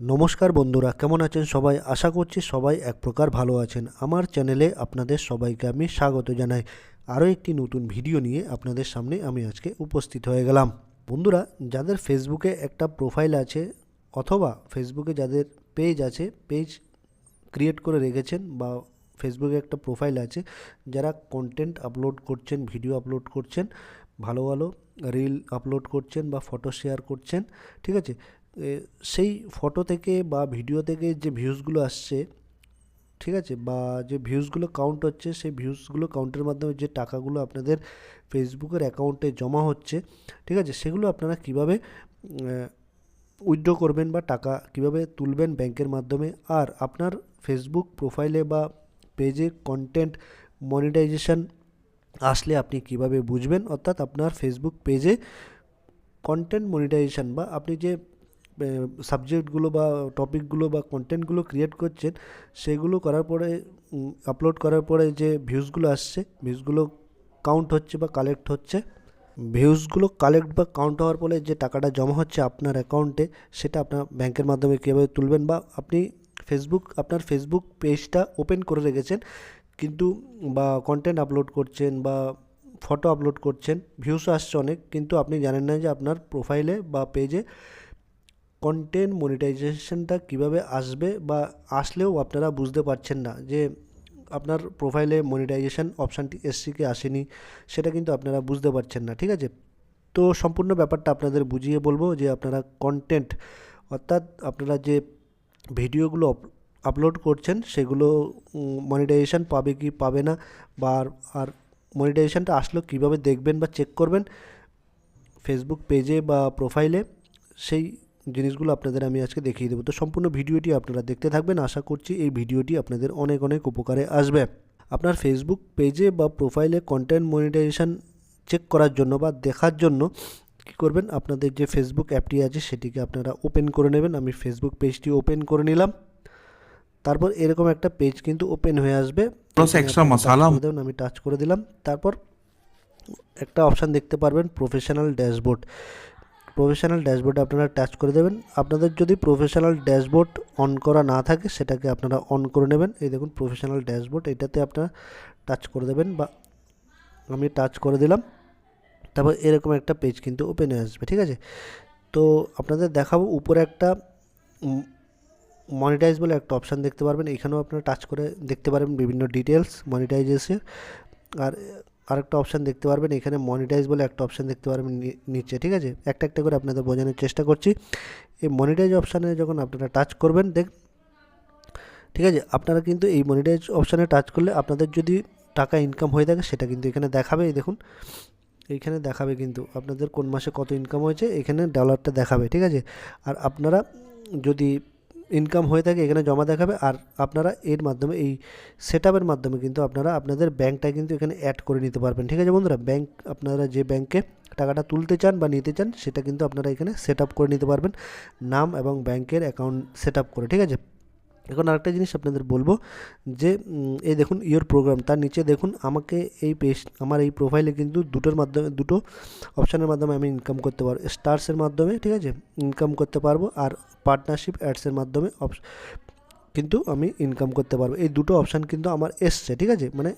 নমস্কার বন্ধুরা, কেমন আছেন সবাই? আশা করছি সবাই এক প্রকার ভালো আছেন। আমার চ্যানেলে আপনাদের সবাইকে আমি স্বাগত জানাই। আরও একটি নতুন ভিডিও নিয়ে আপনাদের সামনে আমি আজকে উপস্থিত হয়ে গেলাম। বন্ধুরা, যাদের ফেসবুকে একটা প্রোফাইল আছে অথবা ফেসবুকে যাদের পেজ আছে, পেজ ক্রিয়েট করে রেখেছেন বা ফেসবুকে একটা প্রোফাইল আছে, যারা কন্টেন্ট আপলোড করছেন, ভিডিও আপলোড করছেন, ভালো ভালো রিল আপলোড করছেন বা ফটো শেয়ার করছেন, ঠিক আছে? সেই ফটো থেকে বা ভিডিও থেকে যে ভিউজগুলো আসছে, ঠিক আছে? বা যে ভিউজগুলো কাউন্ট হচ্ছে, সেই ভিউজগুলো কাউন্টের মাধ্যমে যে টাকাগুলো আপনাদের ফেসবুকের অ্যাকাউন্টে জমা হচ্ছে, ঠিক আছে? সেগুলো আপনারা কীভাবে উইথড্র করবেন বা টাকা কীভাবে তুলবেন ব্যাংকের মাধ্যমে? আর আপনার ফেসবুক প্রোফাইলে বা পেজে কন্টেন্ট মনিটাইজেশন আসলে আপনি কীভাবে বুঝবেন? অর্থাৎ আপনার ফেসবুক পেজে কন্টেন্ট মনিটাইজেশন বা আপনি যে সাবজেক্টগুলো বা টপিকগুলো বা কন্টেন্টগুলো ক্রিয়েট করছেন, সেগুলো করার পরে আপলোড করার পরে যে ভিউজগুলো আসছে ভিউজগুলো কাউন্ট হচ্ছে বা কালেক্ট হচ্ছে ভিউজগুলো কালেক্ট বা কাউন্ট হওয়ার ফলে যে টাকাটা জমা হচ্ছে আপনার অ্যাকাউন্টে সেটা আপনার ব্যাংকের মাধ্যমে কীভাবে তুলবেন বা আপনি ফেসবুক আপনার ফেসবুক পেজটা ওপেন করে রেখেছেন, কিন্তু বা কন্টেন্ট আপলোড করছেন বা ফটো আপলোড করছেন ভিউসও আসছে অনেক, কিন্তু আপনি জানেন না যে আপনার প্রোফাইলে বা পেজে কন্টেন্ট মনিটাইজেশনটা কীভাবে আসবে বা আসলেও আপনারা বুঝতে পারছেন না যে আপনার প্রোফাইলে মনিটাইজেশন অপশানটি এসছে কি আসেনি, সেটা কিন্তু আপনারা বুঝতে পারছেন না, ঠিক আছে? তো সম্পূর্ণ ব্যাপারটা আপনাদের বুঝিয়ে বলব যে আপনারা কন্টেন্ট অর্থাৎ আপনারা যে ভিডিওগুলো আপলোড করছেন, সেগুলো মনিটাইজেশন পাবে কি পাবে না বা আর- আর মনিটাইজেশনটা আসলো কীভাবে দেখবেন বা চেক করবেন ফেসবুক পেজে বা প্রোফাইলে সেই জিনিসগুলো আপনাদের আমি আজকে দেখিয়ে দেবো। তো সম্পূর্ণ ভিডিওটি আপনারা দেখতে থাকবেন। আশা করছি এই ভিডিওটি আপনাদের অনেক অনেক উপকারে আসবে। আপনার ফেসবুক পেজে বা প্রোফাইলে কন্টেন্ট মনিটাইজেশান চেক করার জন্য বা দেখার জন্য কি করবেন? আপনাদের যে ফেসবুক অ্যাপটি আছে সেটিকে আপনারা ওপেন করে নেবেন। আমি ফেসবুক পেজটি ওপেন করে নিলাম। তারপর এরকম একটা পেজ কিন্তু ওপেন হয়ে আসবে। আমি টাচ করে দিলাম। তারপর একটা অপশান দেখতে পারবেন প্রফেশনাল ড্যাশবোর্ড প্রফেশনাল ড্যাশবোর্ডে আপনারা টাচ করে দেবেন। আপনাদের যদি প্রফেশনাল ড্যাশবোর্ড অন করা না থাকে, সেটাকে আপনারা অন করে নেবেন। এই দেখুন প্রফেশনাল ড্যাশবোর্ড এটাতে আপনারা টাচ করে দেবেন বা আমি টাচ করে দিলাম, তারপর এরকম একটা পেজ কিন্তু ওপেন হয়ে আসবে, ঠিক আছে? তো আপনাদের দেখাবো, উপরে একটা মনিটাইজ বলে একটা অপশান দেখতে পারবেন। এখানেও আপনারা টাচ করে দেখতে পারবেন বিভিন্ন ডিটেলস মনিটাইজেসের আর আরেকটা অপশান দেখতে পারবেন, এখানে মনিটাইজ বলে একটা অপশান দেখতে পারবেন নিচে, ঠিক আছে? একটা একটা করে আপনাদের বোঝানোর চেষ্টা করছি। এই মনিটাইজ অপশানে যখন আপনারা টাচ করবেন, দেখ, ঠিক আছে? আপনারা কিন্তু এই মনিটাইজ অপশানে টাচ করলে আপনাদের যদি টাকা ইনকাম হয়ে থাকে, সেটা কিন্তু এখানে দেখাবে দেখুন। এইখানে দেখাবে কিন্তু আপনাদের কোন মাসে কত ইনকাম হয়েছে, এখানে ডলারটা দেখাবে, ঠিক আছে? আর আপনারা যদি ইনকাম হয়ে থাকে, এখানে জমা দেখাবে আর আপনারা এর মাধ্যমে, এই সেট মাধ্যমে কিন্তু আপনারা আপনাদের ব্যাংকটা কিন্তু এখানে অ্যাড করে নিতে পারবেন। ঠিক আছে বন্ধুরা? ব্যাংক আপনারা যে ব্যাংকে টাকাটা তুলতে চান বা নিতে চান, সেটা কিন্তু আপনারা এখানে সেট করে নিতে পারবেন। নাম এবং ব্যাংকের অ্যাকাউন্ট সেট করে, ঠিক আছে? এখন আরেকটা জিনিস আপনাদের বলব যে এই দেখুন ইয়োর প্রোগ্রাম তার নিচে দেখুন, আমাকে এই পেজ আমার এই প্রোফাইলে কিন্তু দুটোর মাধ্যমে, দুটো অপশানের মাধ্যমে আমি ইনকাম করতে পারব। স্টার্সের মাধ্যমে, ঠিক আছে ইনকাম করতে পারব, আর পার্টনারশিপ অ্যাডসের মাধ্যমে কিন্তু আমি ইনকাম করতে পারব। এই দুটো অপশান কিন্তু আমার এসছে, ঠিক আছে? মানে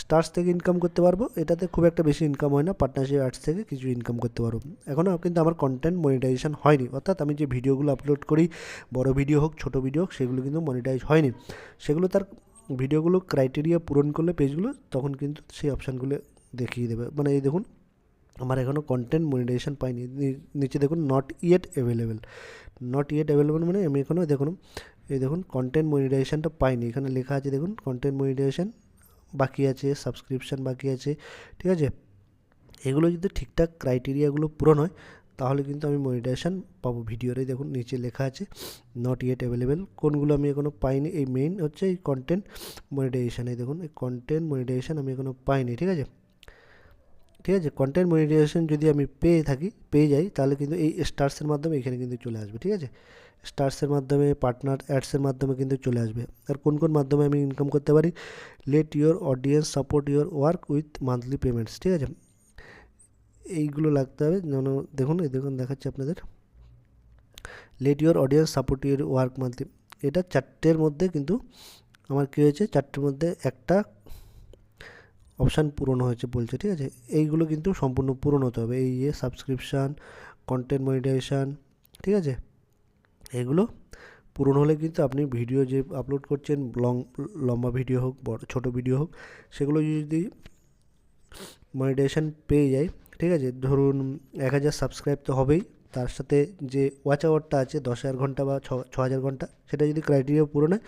স্টার্স থেকে ইনকাম করতে পারব, এটাতে খুব একটা বেশি ইনকাম হয় না পার্টনারশিপ অ্যাডস থেকে কিছু ইনকাম করতে পারব। এখনও কিন্তু আমার কন্টেন্ট মনিটাইজেশন হয়নি, অর্থাৎ আমি যে ভিডিওগুলো আপলোড করি, বড় ভিডিও হোক, ছোটো ভিডিও হোক, সেগুলো কিন্তু মনিটাইজ হয়নি। সেগুলো তার ভিডিওগুলো ক্রাইটেরিয়া পূরণ করলে পেজগুলো তখন কিন্তু সেই অপশানগুলো দেখিয়ে দেবে। মানে এই দেখুন, আমার এখনও কন্টেন্ট মনিটাইজেশন পাইনি। নিচে দেখুন not yet available not yet available মানে আমি এখনও দেখুন এই দেখুন কন্টেন্ট মনিটাইজেশনটা পাইনি। এখানে লেখা আছে, দেখুন কন্টেন্ট মনিটাইজেশন বাকি আছে সাবস্ক্রিপশান বাকি আছে, ঠিক আছে? এগুলো যদি ঠিকঠাক ক্রাইটেরিয়াগুলো পূরণ হয়, তাহলে কিন্তু আমি মনিটাইজেশন পাবো ভিডিওরে দেখুন, নিচে লেখা আছে নট ইয়েট অ্যাভেলেবেল কোনগুলো আমি এখনও পাইনি? এই মেইন হচ্ছে এই কন্টেন্ট মনিটাইজেশন এই দেখুন, এই কন্টেন্ট মনিটাইজেশন আমি এখনও পাইনি, ঠিক আছে? ঠিক আছে? কন্টেন্ট মনিটাইজেশন যদি আমি পেয়ে থাকি, পেয়ে যাই, তাহলে কিন্তু এই স্টার্সের মাধ্যমে এখানে কিন্তু চলে আসবে, ঠিক আছে? স্টার্সের মাধ্যমে, পার্টনার অ্যাডসের মাধ্যমে কিন্তু চলে আসবে। আর কোন কোন মাধ্যমে আমি ইনকাম করতে পারি? Let your audience support your work with monthly payments ঠিক আছে? এইগুলো লাগতে হবে। যেন দেখুন, এই দেখুন, দেখাচ্ছি আপনাদের। Let your audience support your work monthly এটা চারটের মধ্যে কিন্তু আমার কী হয়েছে? চারটের মধ্যে একটা অপশান পূরণ হয়েছে বলছে, ঠিক আছে? এইগুলো কিন্তু সম্পূর্ণ পূরণ হতে হবে। এই যে সাবস্ক্রিপশান কন্টেন্ট মনিটাইজেশান ঠিক আছে? এগুলো পূরণ হলে কিন্তু আপনি ভিডিও যে আপলোড করছেন লং লম্বা ভিডিও হোক, বড়, ছোটো ভিডিও হোক, সেগুলো যদি মনিটাইজেশান পেয়ে যায়, ঠিক আছে? ধরুন এক হাজার সাবস্ক্রাইব তো হবেই, তার সাথে যে ওয়াচ আওয়ারটা আছে, দশ হাজার ঘণ্টা বা ছ হাজার ঘণ্টা, সেটা যদি ক্রাইটেরিয়া পূরণ হয়,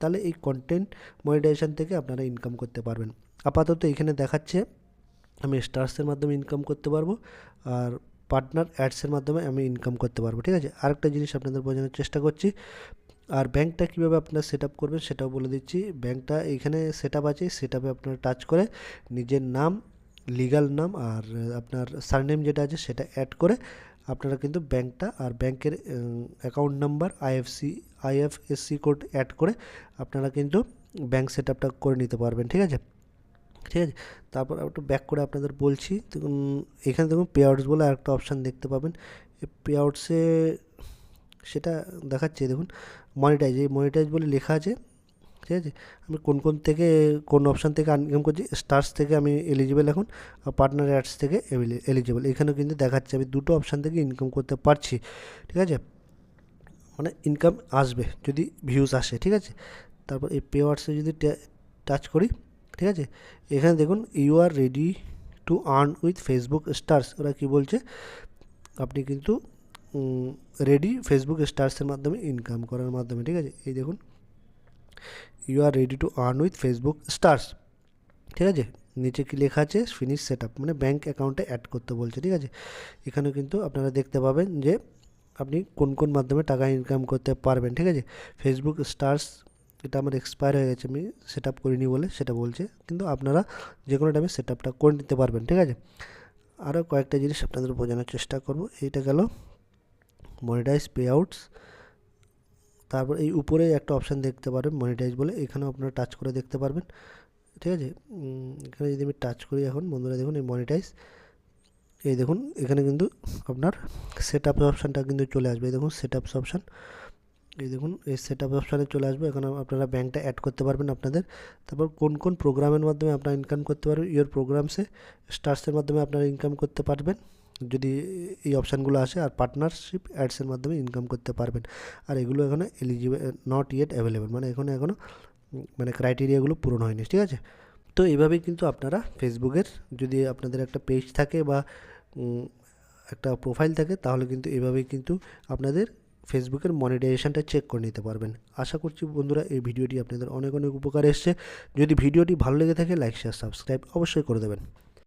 তাহলে এই কন্টেন্ট মনিটাইজেশান থেকে আপনারা ইনকাম করতে পারবেন। আপাতত এখানে দেখাচ্ছে, আমি স্টার্সের মাধ্যমে ইনকাম করতে পারব, আর পার্টনার অ্যাডসের মাধ্যমে আমি ইনকাম করতে পারব, ঠিক আছে? আরেকটা জিনিস আপনাদের বোঝানোর চেষ্টা করছি, আর ব্যাঙ্কটা কীভাবে আপনারা সেট আপ করবেন সেটাও বলে দিচ্ছি। ব্যাঙ্কটা এখানে সেট আছে সেট আপে আপনারা টাচ করে নিজের নাম লিগাল নাম আর আপনার সারনেম যেটা আছে সেটা অ্যাড করে আপনারা কিন্তু ব্যাঙ্কটা আর ব্যাংকের account number IFC IFSC code add করে আপনারা কিন্তু ব্যাঙ্ক সেট করে নিতে পারবেন, ঠিক আছে? ঠিক আছে? তারপর একটু ব্যাক করে আপনাদের বলছি, দেখুন, এখানে দেখুন পে আউটস বলে আরেকটা অপশান দেখতে পাবেন। পে আউটসে সেটা দেখাচ্ছে, দেখুন মনিটাইজ এই মনিটাইজ বলে লেখা আছে, ঠিক আছে? আমি কোন কোন থেকে, কোন অপশান থেকে ইনকাম করছি স্টার্স থেকে আমি এলিজিবল এখন, আর পার্টনার অ্যাডস থেকে এলিজিবল এখানেও কিন্তু দেখাচ্ছে, আমি দুটো অপশান থেকে ইনকাম করতে পারছি, ঠিক আছে? মানে ইনকাম আসবে, যদি ভিউজ আসে, ঠিক আছে? তারপর এই পেওয়ার্ডসে যদি টাচ করি ঠিক আছে? এখানে দেখুন you are ready to earn with Facebook stars ওরা কী বলছে? আপনি কিন্তু রেডি ফেসবুক স্টার্সের মাধ্যমে ইনকাম করার মাধ্যমে, ঠিক আছে? এই দেখুন you are ready to earn with Facebook stars ঠিক আছে? নিচে কি লেখা আছে? ফিনিশ সেট মানে ব্যাঙ্ক অ্যাকাউন্টে অ্যাড করতে বলছে, ঠিক আছে? এখানে কিন্তু আপনারা দেখতে পাবেন যে, আপনি কোন কোন মাধ্যমে টাকা ইনকাম করতে পারবেন, ঠিক আছে? ফেসবুক স্টার্স এটা আমার এক্সপায়ার হয়ে গেছে, আমি সেট আপ করিনি বলে সেটা বলছে। কিন্তু আপনারা যে কোনো টাইমে সেট আপটা করে নিতে পারবেন, ঠিক আছে? আরও কয়েকটা জিনিস আপনাদের বোঝানোর চেষ্টা করব। এইটা গেল মনিটাইজ পে আউটস তারপর এই উপরে একটা অপশান দেখতে পারবেন মনিটাইজ বলে। এখানেও আপনারা টাচ করে দেখতে পারবেন, ঠিক আছে? এখানে যদি আমি টাচ করি এখন, বন্ধুরা দেখুন এই মনিটাইজ এই দেখুন, এখানে কিন্তু আপনার সেট আপ অপশানটা কিন্তু চলে আসবে। দেখুন সেট আপস অপশান এই দেখুন, এই সেট আপ অপশানে চলে আসবে। এখানে আপনারা ব্যাঙ্কটা অ্যাড করতে পারবেন আপনাদের। তারপর কোন কোন প্রোগ্রামের মাধ্যমে আপনারা ইনকাম করতে পারবেন? ইয়োর প্রোগ্রামসে স্টার্সের মাধ্যমে আপনারা ইনকাম করতে পারবেন। যদি এই অপশানগুলো আসে, আর পার্টনারশিপ অ্যাডসের মাধ্যমে ইনকাম করতে পারবেন। আর এগুলো এখানে এলিজিবল নট ইয়েট অ্যাভেলেবেল মানে এখানে এখনও মানে ক্রাইটেরিয়াগুলো পূরণ হয়নি, ঠিক আছে? তো এইভাবেই কিন্তু আপনারা ফেসবুকের যদি আপনাদের একটা পেজ থাকে বা একটা প্রোফাইল থাকে, তাহলে কিন্তু এভাবেই কিন্তু আপনাদের ফেসবুকের মনিটাইজেশনটা চেক করে নিতে পারবেন। আশা করছি বন্ধুরা এই ভিডিওটি আপনাদের অনেক অনেক উপকার এসছে। যদি ভিডিওটি ভালো লেগে থাকে লাইক শেয়ার সাবস্ক্রাইব অবশ্যই করে দেবেন।